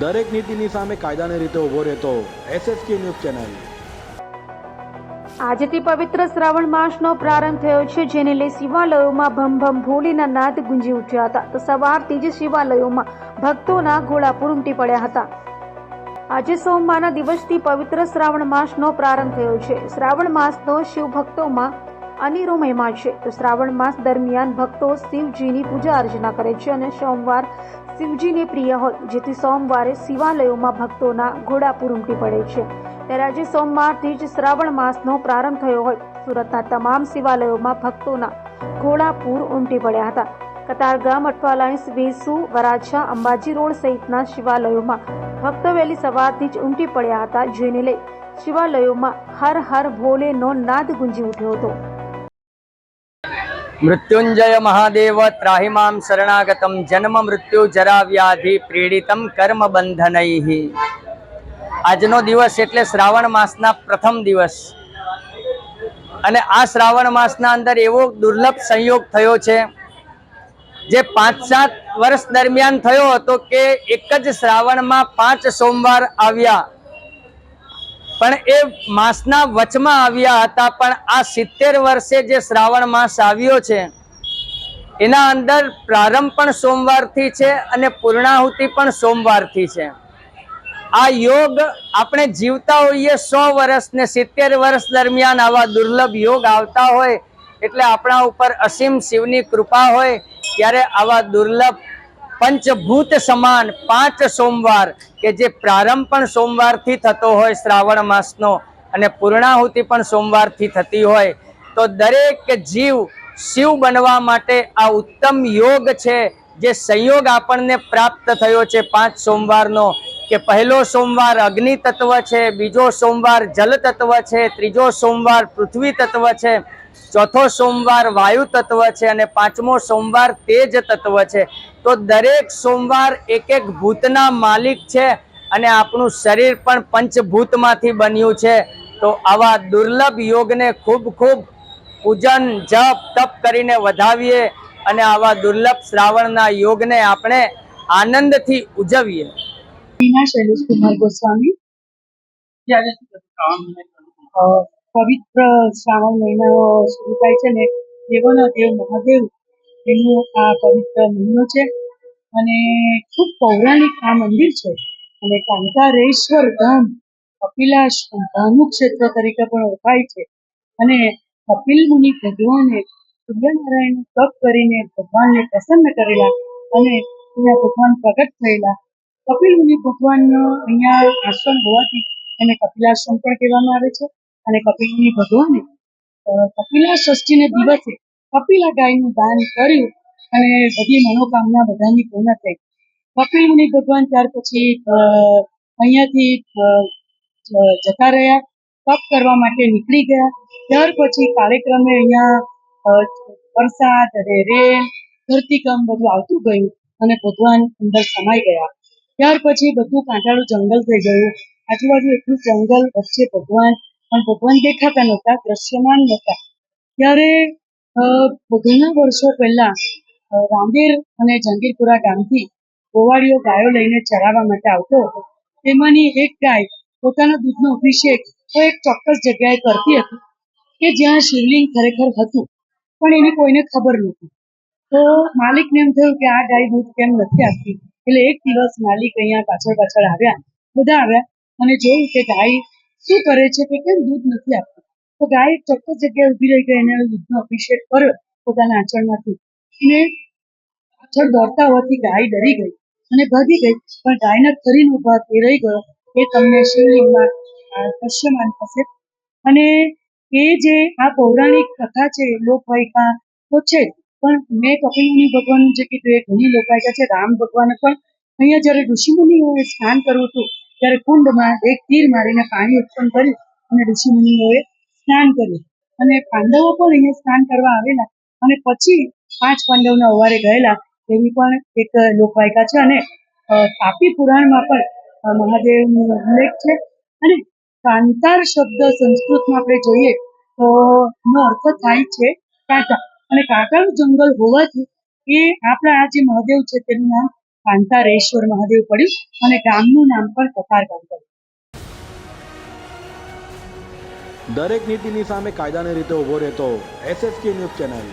દરેક નીતિની સામે કાયદાની રીતે ઊભો રહેતો એસએસકે ન્યૂઝ ચેનલ. આજથી પવિત્ર શ્રાવણ માસનો પ્રારંભ થયો છે, જેને લઈ શિવાલયોમાં ભમ ભમ ભોલીના નાદ ગુંજી ઉઠ્યા હતા. તો સવારથી જ શિવાલયોમાં ભક્તોના ઘોડાપુર ઉમટી પડ્યા હતા. આજે સોમવારના દિવસથી પવિત્ર શ્રાવણ માસનો પ્રારંભ થયો છે. શ્રાવણ માસનો શિવ ભક્તોમાં અનેરો મહિમા છે. તો શ્રાવણ માસ દરમિયાન ભક્તો શિવજીની પૂજા અર્ચના કરે છે અને સોમવાર શિવજીને પ્રિય હોય, જેથી સોમવારે શિવાલયોમાં ભક્તોના ઘોડાપુર ઉમટી પડે છે. ત્યારે આજે સોમવારથી જ શ્રાવણ માસનો પ્રારંભ થયો હોય. સુરતના તમામ શિવાલયોમાં ભક્તોના ઘોડાપુર ઉમટી પડ્યા હતા. કતારગામ અઠવાલાઇન્સ વેસુ, વરાછા, અંબાજી રોડ સહિતના શિવાલયોમાં ભક્તો વહેલી સવારથી જ ઉમટી પડ્યા હતા, જેને લઈ શિવાલયોમાં હર હર ભોલેનો નાદ ગુંજી ઉઠ્યો હતો. મૃત્યુંજય મહાદેવ ત્રાહિમામ શરણાગતમ જન્મ મૃત્યુ જરા વ્યાધિ પીડિતમ કર્મ બંધનૈઃ આજનો દિવસ એટલે શ્રાવણ માસના પ્રથમ દિવસ અને આ શ્રાવણ માસના અંદર એવો દુર્લભ સંયોગ થયો છે જે પાંચ સાત વર્ષ દરમિયાન થયો હતો કે એક જ શ્રાવણમાં પાંચ સોમવાર આવ્યા પણ એ માસના વચમાં આવ્યા હતા, પણ આ સિત્તેર વર્ષે જે શ્રાવણ માસ આવ્યો છે, એના અંદર પ્રારંભ પણ સોમવારથી છે અને પૂર્ણાહુતિ પણ સોમવારથી છે. આ યોગ આપણે જીવતા હોઈએ સો વર્ષ ને સિત્તેર વર્ષ દરમિયાન આવા દુર્લભ યોગ આવતા હોય, એટલે આપણા ઉપર અસીમ શિવની કૃપા હોય, ત્યારે આવા દુર્લભ પંચભૂત સમાન પાંચ સોમવાર, કે જે પ્રારંભ પણ સોમવારથી થતો હોય શ્રાવણ માસનો અને પૂર્ણાહુતિ પણ સોમવારથી થતી હોય, તો દરેક જીવ શિવ બનવા માટે આ ઉત્તમ યોગ છે, જે સંયોગ આપણને પ્રાપ્ત થયો છે પાંચ સોમવારનો, કે પહેલો સોમવાર અગ્નિ તત્વ છે, બીજો સોમવાર જલ તત્વ છે, ત્રીજો સોમવાર પૃથ્વી તત્વ છે ચોથો સોમવાર વાયુ તત્વ છે અને પાંચમો સોમવાર તેજ તત્વ છે. તો દરેક સોમવાર એક એક ભૂતના માલિક છે અને આપણું શરીર પણ પંચભૂતમાંથી બન્યું છે. તો આવા દુર્લભ યોગને ખૂબ ખૂબ પૂજન જપ તપ કરીને વધાવીએ અને આવા દુર્લભ શ્રાવણના યોગને આપણે આનંદથી ઉજવીએ. શૈલેષ કુમાર ગોસ્વામી. પવિત્ર શ્રાવણ મહિનો શરૂ થાય છે ને, દેવોના દેવ મહાદેવ, એનું આ પવિત્ર મહિનો છે. અને ખૂબ પૌરાણિક આ મંદિર છે. અને કાંતારેશ્વર ધામ કપિલાશ ક્ષેત્ર તરીકે પણ ઓળખાય છે. અને કપિલ મુનિ ભગવાને સૂર્યનારાયણ તપ કરીને ભગવાનને પ્રસન્ન કરેલા અને અહીંયા ભગવાન પ્રગટ થયેલા. કપિલ મુનિ ભગવાનનો અહીંયા આશ્રમ હોવાથી એને કપિલાશ્રમ પણ કહેવામાં આવે છે. અને કપિલની ભગવાને કપિલા ષષ્ઠીને દિવસે કપિલા ગાયનું દાન કર્યું અને બધી મનોકામના બધાની પૂર્ણ થઈ. કપિલ મુનિ ભગવાન ત્યાર પછી અહીંયાથી જતા રહ્યા, તપ કરવા માટે નીકળી ગયા. ત્યાર પછી કાર્યક્રમે અહીંયા વરસાદ અને રેલ ધરતીકંપ બધું આવતું ગયું અને ભગવાન અંદર સમાઈ ગયા. ત્યાર પછી બધું કાંટાળું જંગલ થઈ ગયું. આજુબાજુ એટલું જંગલ વચ્ચે ભગવાન પણ ભગવાન દેખાતા નહોતા, દ્રશ્યમાન નહોતા. ત્યારે ઘણા વર્ષો પહેલા રાંદેર અને જંગીરપુરા ગામથી ગોવાળીઓ ગાયો લઈને ચરાવવા માટે આવતો હતો. તેમાંની એક ગાય પોતાના દૂધનો અભિષેક એક ચોક્કસ જગ્યાએ કરતી હતી, કે જ્યાં શિવલિંગ ખરેખર હતું, પણ એની કોઈને ખબર નહોતી. તો માલિકને એમ થયું કે આ ગાય દૂધ કેમ નથી આપતી? એટલે એક દિવસ માલિક અહીંયા પાછળ પાછળ આવ્યા, બધા આવ્યા અને જોયું કે ગાય શું કરે છે કે કેમ દૂધ નથી આપતું? તો ગાય એક ચોક્કસ જગ્યાએ ઊભી રહી ગઈ અને દૂધનો અભિષેક કર્યો પોતાના આંચળમાંથી અને પાછળ દોડતા હોવાથી ગાય ડરી ગઈ અને ભાગી ગઈ. પણ ગાયના કરીને ઊભા એ રહી ગયો. એ તમને શિવલિંગમાં અ, દ્રશ્યમાન થશે. અને એ જે આ પૌરાણિક કથા છે લોકવાયકા તો છે પણ મેં કપિલમુનિ ભગવાનનું જે કીધું એ ઘણી લોકવાયકા છે. રામ ભગવાન પણ અહીંયા જ્યારે ઋષિમુનિઓએ સ્નાન કરવું હતું ત્યારે કુંડમાં એક તીર મારીને પાણી ઉત્પન્ન કર્યું અને ઋષિમુનિઓએ સ્નાન કર્યું. અને પાંડવો પણ અહીંયા સ્નાન કરવા આવેલા. અને પછી પાંચ પાંડવના અવારે ગયેલા. એવી પણ એક લોકવાયકા છે અને તાપી પુરાણમાં પણ મહાદેવનો ઉલ્લેખ છે. અને કાંતાર શબ્દ સંસ્કૃતમાં આપણે જોઈએ તો નો અર્થ થાય છે કાંટા. અને કાંટાનું જંગલ હોવાથી એ આપણા આ જે મહાદેવ છે તેનું નામ કાંતારેશ્વર મહાદેવ પડ્યું અને ગામનું નામ પણ કતારગામ પડ્યું દરેક નીતિની સામે કાયદાની રીતે ઊભો રહેતો એસએસકે ન્યૂઝ ચેનલ